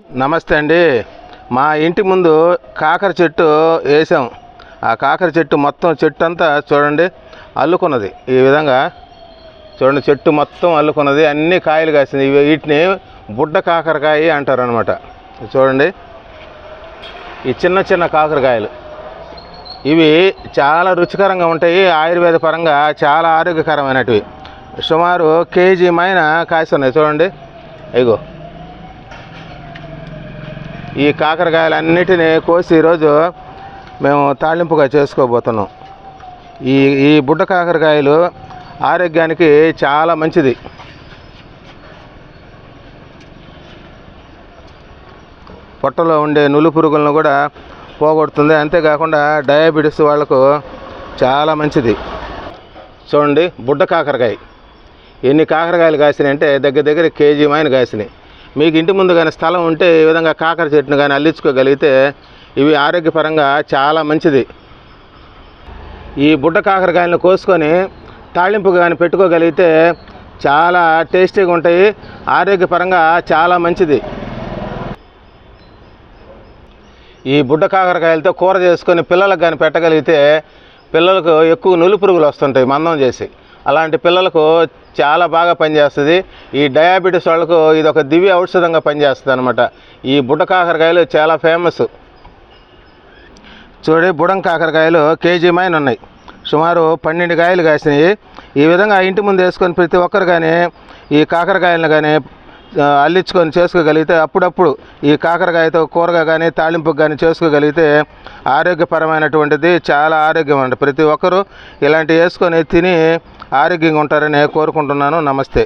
నమస్తే అండి. మా ఇంటి ముందు కాకర చెట్టు వేసాం. ఆ కాకర చెట్టు మొత్తం చెట్టు అంతా చూడండి అల్లుకున్నది. ఈ విధంగా చూడండి చెట్టు మొత్తం అల్లుకున్నది. అన్ని కాయలు కాసింది. ఇవి వీటిని బుడ్డ కాకరకాయ అంటారు అనమాట చూడండి. ఈ చిన్న చిన్న కాకరకాయలు. ఇవి చాలా రుచికరంగా ఉంటాయి. ఆయుర్వేద పరంగా చాలా ఆరోగ్యకరమైనటివి. సుమారు కేజీ మైన కాస్తున్నాయి. చూడండి. ఇగో. ఈ కాకరకాయలన్నిటినీ కోసి ఈరోజు మేము తాళింపుగా చేసుకోబోతున్నాం. ఈ ఈ బుడ్డ కాకరకాయలు ఆరోగ్యానికి చాలా మంచిది. పొట్టలో ఉండే నులు పురుగులను కూడా పోగొడుతుంది. అంతేకాకుండా డయాబెటీస్ వాళ్ళకు చాలా మంచిది. చూడండి బుడ్డ కాకరకాయ. ఎన్ని కాకరకాయలు కాసినాయి అంటే దగ్గర దగ్గర కేజీ మైన కాసినాయి. మీకు ఇంటి ముందు కానీ స్థలం ఉంటే ఈ విధంగా కాకర చెట్టును కానీ అల్లించుకోగలిగితే ఇవి ఆరోగ్యపరంగా చాలా మంచిది. ఈ బుడ్డ కాకరకాయలను కోసుకొని తాళింపు కానీ పెట్టుకోగలిగితే చాలా టేస్టీగా ఉంటాయి ఆరోగ్యపరంగా చాలా మంచిది. ఈ బుడ్డ కాకరకాయలతో కూర చేసుకొని పిల్లలకు కానీ పెట్టగలిగితే పిల్లలకు ఎక్కువ నులి పురుగులు వస్తుంటాయి మందం చేసి. అలాంటి పిల్లలకు చాలా బాగా పనిచేస్తుంది. ఈ డయాబెటీస్ వాళ్ళకు ఇది ఒక దివ్య ఔషధంగా పనిచేస్తుంది అనమాట ఈ బుడ్డ కాకరకాయలు చాలా ఫేమస్. చూడండి బుడం కాకరకాయలు కేజీ మైన ఉన్నాయి. సుమారు పన్నెండు కాయలు కాసినాయి. ఈ విధంగా ఇంటి ముందు వేసుకొని ప్రతి ఒక్కరు కానీ ఈ కాకరకాయలను కానీ అల్లించుకొని చేసుకోగలిగితే అప్పుడప్పుడు ఈ కాకరకాయతో కూరగా కానీ తాళింపుకు కానీ చేసుకోగలిగితే ఆరోగ్యపరమైనటువంటిది చాలా ఆరోగ్యం అండి. ప్రతి ఒక్కరూ ఇలాంటివి వేసుకొని తిని ఆరోగ్యంగా ఉంటారని కోరుకుంటున్నాను. నమస్తే.